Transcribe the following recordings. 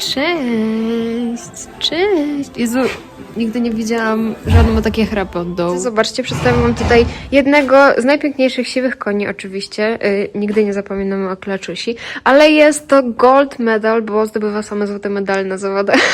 Cześć, cześć. Jezu, nigdy nie widziałam żadną ma takie chrapy od dołu. Zobaczcie, przedstawię wam tutaj jednego z najpiękniejszych siwych koni oczywiście. Yy, nigdy nie zapominamy o klaczusi, ale jest to gold medal, bo zdobywa same złote medale na zawodach.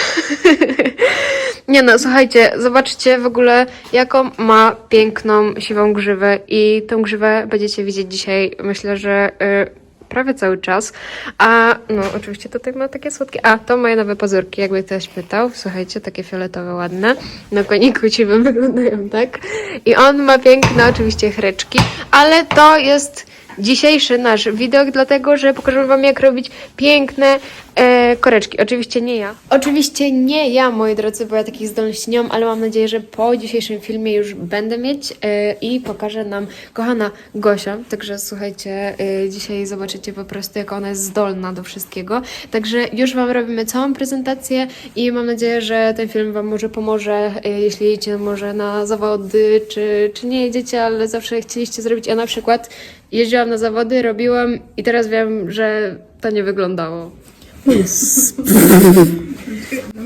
Nie no, słuchajcie, zobaczcie w ogóle, jaką ma piękną, siwą grzywę i tą grzywę będziecie widzieć dzisiaj, myślę, że y, prawie cały czas. A no, oczywiście tutaj ma takie słodkie. A, to moje nowe pazurki, jakby ktoś pytał. Słuchajcie, takie fioletowe, ładne. Na koniku siwym wyglądają tak. I on ma piękne oczywiście chreczki, ale to jest dzisiejszy nasz widok, dlatego że pokażę Wam, jak robić piękne e, koreczki. Oczywiście nie ja. Oczywiście nie ja, moi drodzy, bo ja takich zdolności nie mam, ale mam nadzieję, że po dzisiejszym filmie już będę mieć e, i pokaże nam kochana Gosia. Także słuchajcie, e, dzisiaj zobaczycie po prostu, jak ona jest zdolna do wszystkiego. Także już Wam robimy całą prezentację i mam nadzieję, że ten film Wam może pomoże, e, jeśli jedziecie może na zawody, czy, czy nie jedziecie, ale zawsze chcieliście zrobić. Ja na przykład jeździłam na zawody, robiłam i teraz wiem, że to nie wyglądało.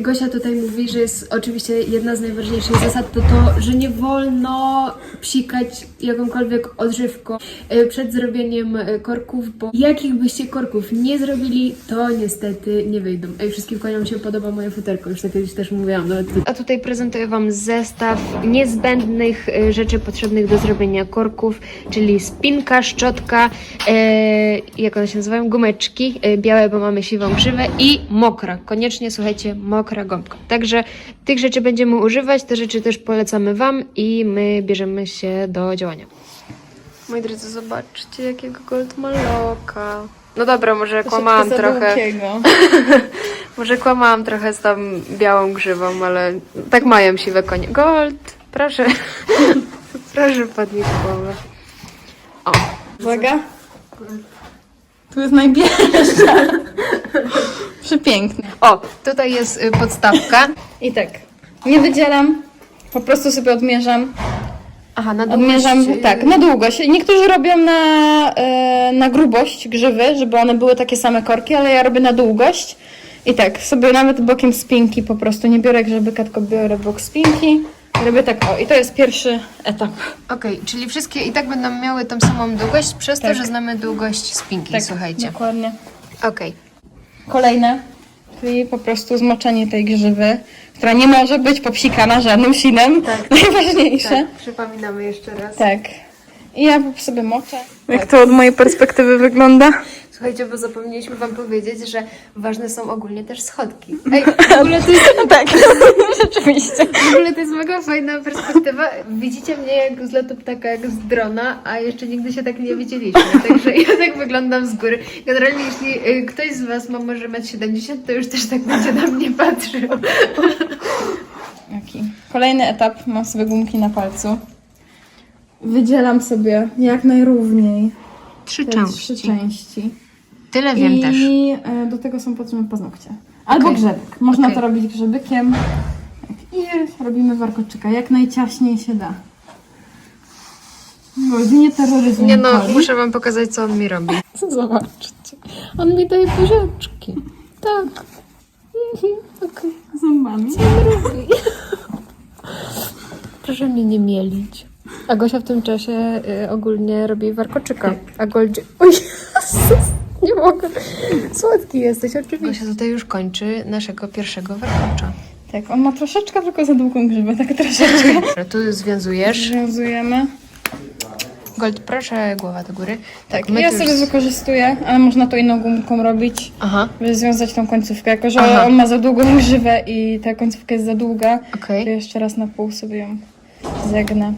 Gosia tutaj mówi, że jest oczywiście jedna z najważniejszych zasad to to, że nie wolno psikać jakąkolwiek odżywką e, przed zrobieniem e, korków, bo jakich byście korków nie zrobili, to niestety nie wyjdą. Ej, wszystkim koniom się podoba moje futerko, już tak kiedyś też mówiłam. Nawet A tutaj prezentuję Wam zestaw niezbędnych e, rzeczy potrzebnych do zrobienia korków, czyli spinka, szczotka, e, jak one się nazywają, gumeczki, białe, bo mamy siwą grzywę i mokra. Koniecznie, słuchajcie, mokra gąbka. Także tych rzeczy będziemy używać, te rzeczy też polecamy Wam i my bierzemy się do działania. Moi drodzy, zobaczcie, jakiego gold maloka. No dobra, może kłamałam trochę. Może kłamałam trochę z tą białą grzywą, ale tak mają siwe konie. Gold, proszę. proszę podnieść głowę. O, Uwaga. Tu jest najbieższa. Przepiękny. o, tutaj jest y, podstawka. I tak, nie wydzielam, po prostu sobie odmierzam. Aha, na Odmierzam, długość, y, tak, na długość. Niektórzy robią na, e, na grubość grzywy, żeby one były takie same korki, ale ja robię na długość. I tak, sobie nawet bokiem spinki po prostu, nie biorę grzybyka, tylko biorę bok spinki. Robię tak, o, i to jest pierwszy etap. Okej, czyli wszystkie i tak będą miały tą samą długość, przez to, Tak. że znamy długość spinki, Tak, słuchajcie. Dokładnie. Okej. Kolejne, czyli po prostu zmoczenie tej grzywy, która nie może być popsikana żadnym sinem. Tak. Najważniejsze. Tak, przypominamy jeszcze raz. Tak. I ja sobie moczę. Jak to od mojej perspektywy wygląda? Słuchajcie, bo zapomnieliśmy wam powiedzieć, że ważne są ogólnie też schodki. Ej, w ogóle to jest, tak, rzeczywiście. w ogóle to jest mega fajna perspektywa. Widzicie mnie jak z lotu ptaka, jak z drona, a jeszcze nigdy się tak nie widzieliśmy. Także ja tak wyglądam z góry. Generalnie jeśli y, ktoś z was ma może 1,70 m, to już też tak będzie na mnie patrzył. Jaki? Kolejny etap, mam sobie gumki na palcu. Wydzielam sobie jak najrówniej Trzy te trzy części. Tyle wiem I też. e, do tego są potrzebne paznokcie. Albo grzebek. Można Okej. to robić grzebykiem. Tak. I robimy warkoczyka, jak najciaśniej się da. Bo nie terroryzm. Nie no, Nikoli. muszę wam pokazać, co on mi robi. Zobaczcie. On mi daje buziaczki. Tak. Okej. Zębami. Proszę mnie nie mielić. A Gosia w tym czasie y, ogólnie robi warkoczyka. A Goldzie... O Jezus, nie mogę. Słodki jesteś, oczywiście. Gosia tutaj już kończy naszego pierwszego warkocza. Tak, on ma troszeczkę tylko za długą grzybę, tak troszeczkę. Tu związujesz. Związujemy. Gold, proszę, głowa do góry. Tak, my ja tu sobie już- wykorzystuję, ale można to inną gumką robić, Aha, żeby związać tą końcówkę. Jako, że Aha. on ma za długą grzywę i ta końcówka jest za długa, okej. to jeszcze raz na pół sobie ją zegnę.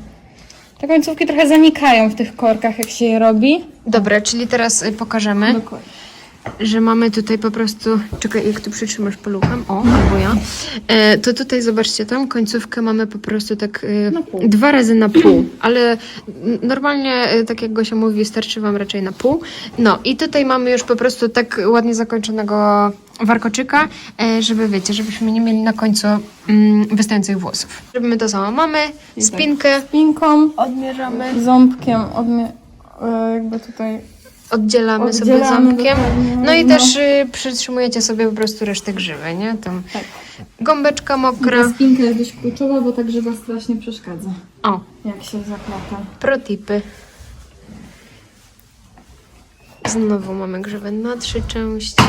Te końcówki trochę zanikają w tych korkach, jak się je robi. Dobra, czyli teraz y, pokażemy. Dokładnie. Że mamy tutaj po prostu, czekaj, jak tu przytrzymasz paluchem, o, albo ja, e, to tutaj zobaczcie, tą końcówkę mamy po prostu tak e, dwa razy na pół, ale n- normalnie, e, tak jak Gosia mówi, starczy Wam raczej na pół. No i tutaj mamy już po prostu tak ładnie zakończonego warkoczyka, e, żeby wiecie, żebyśmy nie mieli na końcu mm, wystających włosów. Robimy to samo, mamy spinkę, Pinką, odmierzamy. ząbkiem, odmie... e, jakby tutaj oddzielamy, sobie Oddzielamy ząbkiem. dokładnie, No i no. też y, przytrzymujecie sobie po prostu resztę grzywy, nie? Tam Tak. gąbeczka mokra. Ta spinka jest dość kluczowa, bo ta grzyba strasznie przeszkadza, O, jak się zaplata. protipy. Znowu mamy grzywę na trzy części.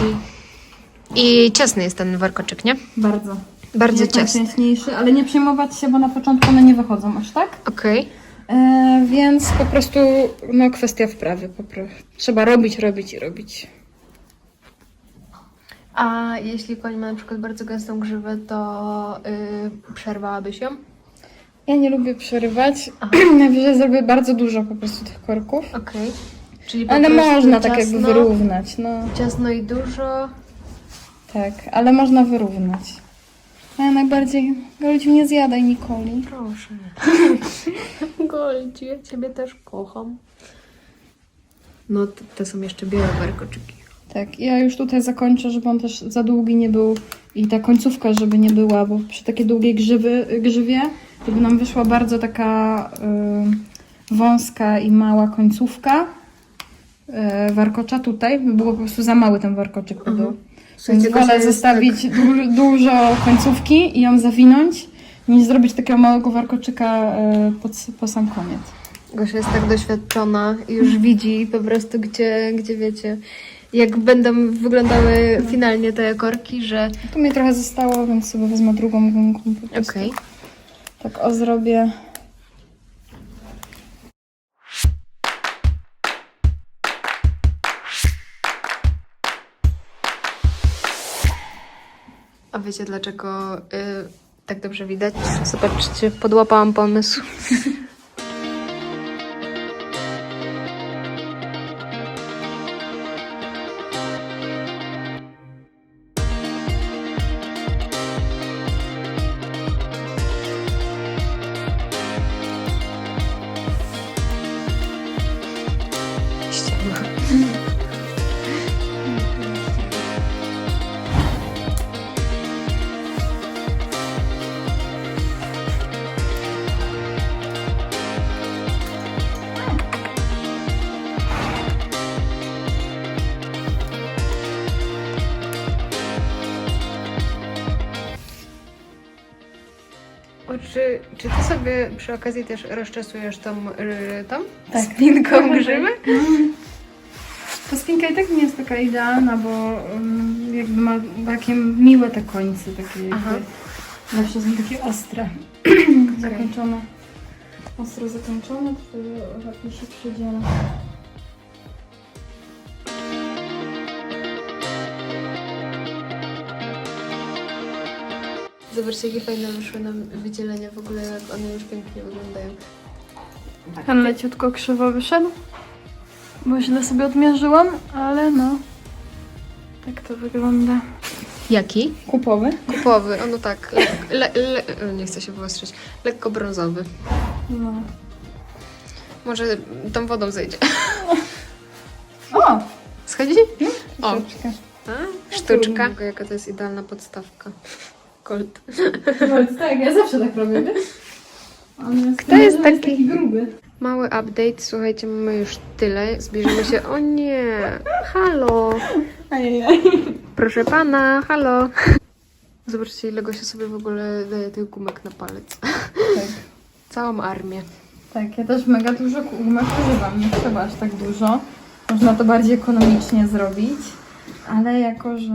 I ciasny jest ten warkoczyk, nie? Bardzo. Bardzo ciasny. ale nie przejmować się, bo na początku one nie wychodzą aż tak. Okej. E, więc po prostu, no kwestia wprawy. Trzeba robić, robić i robić. A jeśli koń ma na przykład bardzo gęstą grzywę, to yy, przerwałabyś ją? Ja nie lubię przerywać. Najwyżej zrobię bardzo dużo po prostu tych korków. Okej. Czyli po Ale prostu można tak jakby wyrównać, no. Ciasno i dużo. Tak, ale można wyrównać. A ja najbardziej, Goldziu, nie zjadaj Nikoli. Proszę. Goldzi, ja ciebie też kocham. No, to, to są jeszcze białe warkoczyki. Tak, ja już tutaj zakończę, żeby on też za długi nie był i ta końcówka, żeby nie była, bo przy takiej długiej grzywy, grzywie, żeby nam wyszła bardzo taka y, wąska i mała końcówka y, warkocza tutaj, by było po prostu za mały ten warkoczyk by był. Słuchajcie, wolę jest zostawić du- dużo końcówki i ją zawinąć, niż zrobić takiego małego warkoczyka y, pod, po sam koniec. Gosia jest tak doświadczona i już widzi po prostu, gdzie, gdzie wiecie, jak będą wyglądały finalnie te korki, że... Tu mi trochę zostało, więc sobie wezmę drugą gumką. po prostu. Okej. Tak o zrobię. A wiecie dlaczego y, tak dobrze widać? Zobaczcie, podłapałam pomysł. czy, czy ty sobie przy okazji też rozczesujesz tą, y, tą Tak. spinką grzywy? Ta spinka i tak nie jest taka idealna, bo um, jakby ma takie miłe te końce, takie jakby Aha. zawsze są takie ostre. Zakończone. Ostro zakończone, to wtedy lepiej się przydziela. Zobaczcie, jakie fajne wyszły nam wydzielenia w ogóle, jak one już pięknie wyglądają. Ten leciutko krzywo wyszedł, bo źle sobie odmierzyłam, ale no, tak to wygląda. Jaki? Kupowy? Kupowy, o no tak, le, le, le, nie chcę się wyostrzyć, lekko brązowy. No. Może tą wodą zejdzie. O! Schodzi? O. Troszeczkę. A, sztuczka. Jaka to jest idealna podstawka. Colt. No, tak, ja zawsze tak robię, wiesz? On jest, Kto jest on taki? gruby. Mały update, słuchajcie, mamy już tyle. Zbierzemy się. O nie! Halo! Ajajaj. Proszę pana, halo! Zobaczcie, ile Gosia sobie w ogóle daje tych gumek na palec. Tak. Całą armię. Tak, ja też mega dużo gumek używam, nie trzeba aż tak dużo. Można to bardziej ekonomicznie zrobić, ale jako, że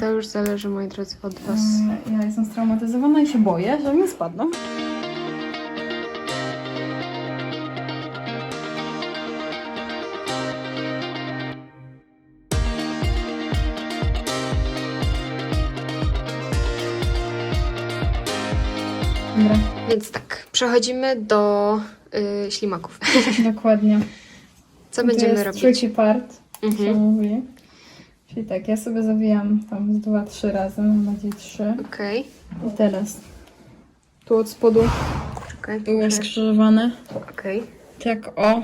To już zależy, moi drodzy, od was. mm, ja jestem straumatyzowana i się boję, że mi spadną. Dobra, Więc tak, przechodzimy do y, ślimaków. dokładnie. Co To będziemy jest robić? tricky part, Mhm. mówi. Czyli tak, ja sobie zawijam tam z dwa, trzy razy, mam nadzieję trzy. Okej. I teraz tu od spodu Czekaj. było skrzyżowane. Okej. Tak o.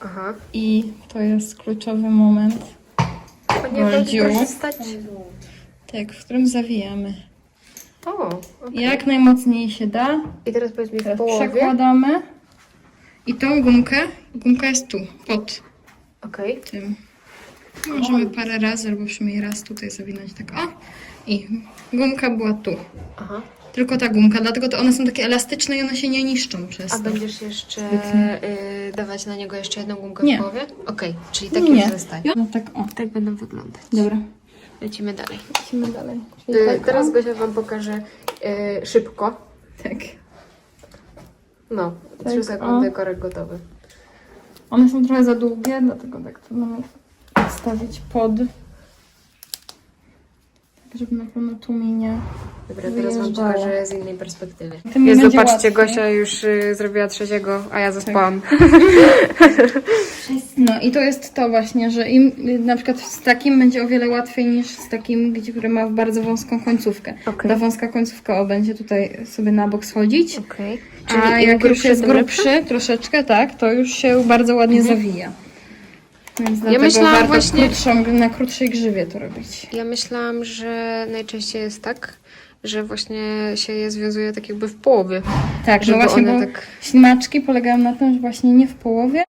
Aha. I to jest kluczowy moment, nie, Goldziu. proszę stać. tak, w którym zawijamy. O, okej. Jak najmocniej się da. I teraz powiedz mi w Teraz połowie. przekładamy. I tą gumkę, gumka jest tu, pod. Okej. tym. Możemy parę razy, albo przynajmniej raz tutaj zawinąć tak o. I gumka była tu. Aha. Tylko ta gumka, dlatego to one są takie elastyczne i one się nie niszczą przez A to. będziesz jeszcze Zbytnie. y, dawać na niego jeszcze jedną gumkę Nie. w połowie? Okej, czyli tak nie. już zostanie. No tak, o. Tak będą wyglądać. Dobra. Lecimy dalej. Lecimy dalej. Czyli Y, tak, teraz o. Gosia Wam pokaże y, szybko. Tak. No, Tak, 3 sekundy, o. korek gotowy. One są trochę za długie, dlatego tak to mamy wstawić pod. Tak, żeby na pewno tu mi nie... Dobra, teraz Wam Wyjeżdżało. pokażę z innej perspektywy. Tym mi Jezu, będzie patrzcie, łatwiej. Gosia już y, zrobiła trzeciego, a ja zaspałam. No i to jest to właśnie, że im y, na przykład z takim będzie o wiele łatwiej niż z takim, gdzie, który ma bardzo wąską końcówkę. Okej. Ta wąska końcówka o, będzie tutaj sobie na bok schodzić. Okej. A im jak już jest tym grubszy, troszeczkę, tak, to już się bardzo ładnie zawija. Więc dlatego myślałam warto właśnie- krótszą, na krótszej grzywie to robić. Ja myślałam, że najczęściej jest tak, że właśnie się je związuje tak jakby w połowie. Tak, Żeby no właśnie, one bo tak- ślimaczki polegają na tym, że właśnie nie w połowie.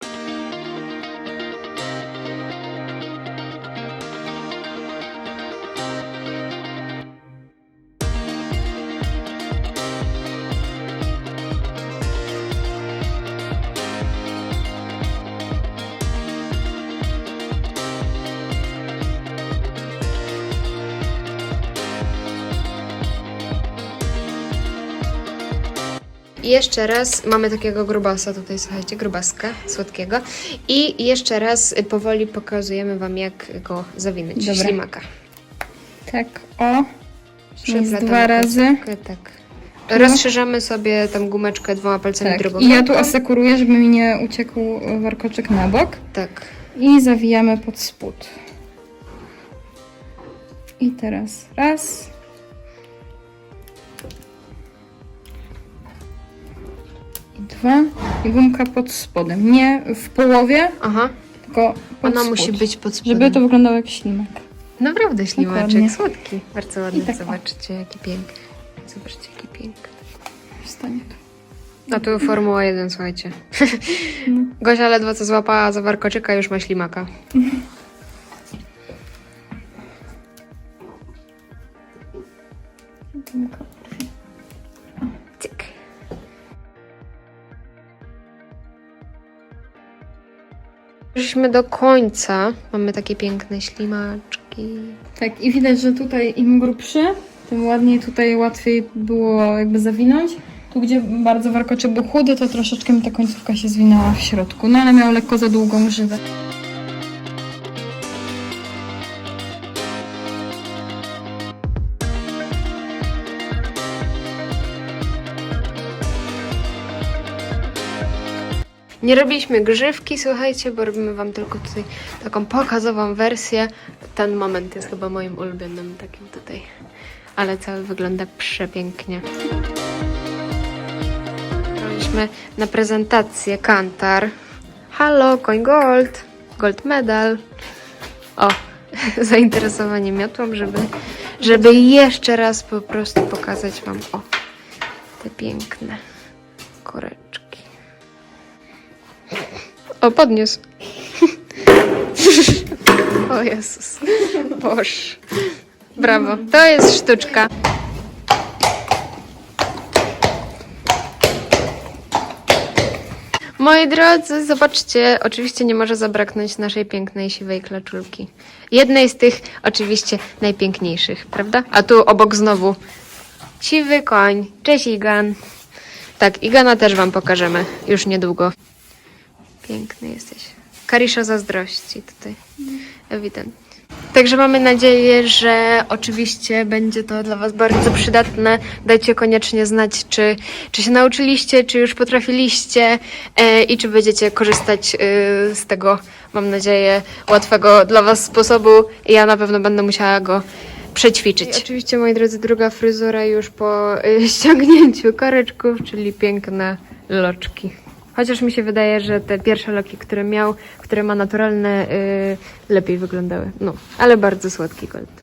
I jeszcze raz mamy takiego grubasa tutaj, słuchajcie, grubaska słodkiego. I jeszcze raz y, powoli pokazujemy Wam, jak go zawinąć. Dobra. Ślimaka. Tak, o. Przeplatamy dwa razy. Tak. Rozszerzamy sobie tam gumeczkę dwoma palcami Tak. drugą I ja tu asekuruję, żeby mi nie uciekł warkoczek na bok. Tak. I zawijamy pod spód. I teraz raz. I gumka pod spodem. Nie w połowie, Aha. tylko pod Ona spód, musi być pod spodem. Żeby to wyglądało jak ślimak. Naprawdę ślimaczek, Dokładnie. słodki. Bardzo ładny, tak, o. zobaczcie jaki piękny. Zobaczcie jaki piękny. Wstanie tu. A tu Formuła 1, słuchajcie. No. Gosia ledwo co złapała za warkoczyka, już ma ślimaka. Doszliśmy do końca. Mamy takie piękne ślimaczki. Tak, i widać, że tutaj im grubszy, tym ładniej tutaj łatwiej było jakby zawinąć. Tu, gdzie bardzo warkoczek był chudy, to troszeczkę mi ta końcówka się zwinęła w środku. No ale miał lekko za długą grzywę. Nie robiliśmy grzywki, słuchajcie, bo robimy Wam tylko tutaj taką pokazową wersję. Ten moment jest chyba moim ulubionym takim tutaj. Ale cały wygląda przepięknie. Robiliśmy na prezentację kantar. Halo, koń gold. Gold medal. O, zainteresowanie miotłą, żeby, żeby jeszcze raz po prostu pokazać Wam, o, te piękne koreczki. O, podniósł. o Jezus. Boż. Brawo. To jest sztuczka. Moi drodzy, zobaczcie, oczywiście nie może zabraknąć naszej pięknej siwej klaczulki. Jednej z tych oczywiście najpiękniejszych, prawda? A tu obok znowu siwy koń. Cześć Igan. Tak, Igana też wam pokażemy już niedługo. Piękny jesteś. Karisza zazdrości tutaj. Ewidentnie. Także mamy nadzieję, że oczywiście będzie to dla Was bardzo przydatne. Dajcie koniecznie znać, czy, czy się nauczyliście, czy już potrafiliście e, i czy będziecie korzystać e, z tego, mam nadzieję, łatwego dla Was sposobu. Ja na pewno będę musiała go przećwiczyć. I oczywiście, moi drodzy, druga fryzura już po e, ściągnięciu koreczków, czyli piękne loczki. Chociaż mi się wydaje, że te pierwsze loki, które miał, które ma naturalne, y, lepiej wyglądały. No, ale bardzo słodki gold.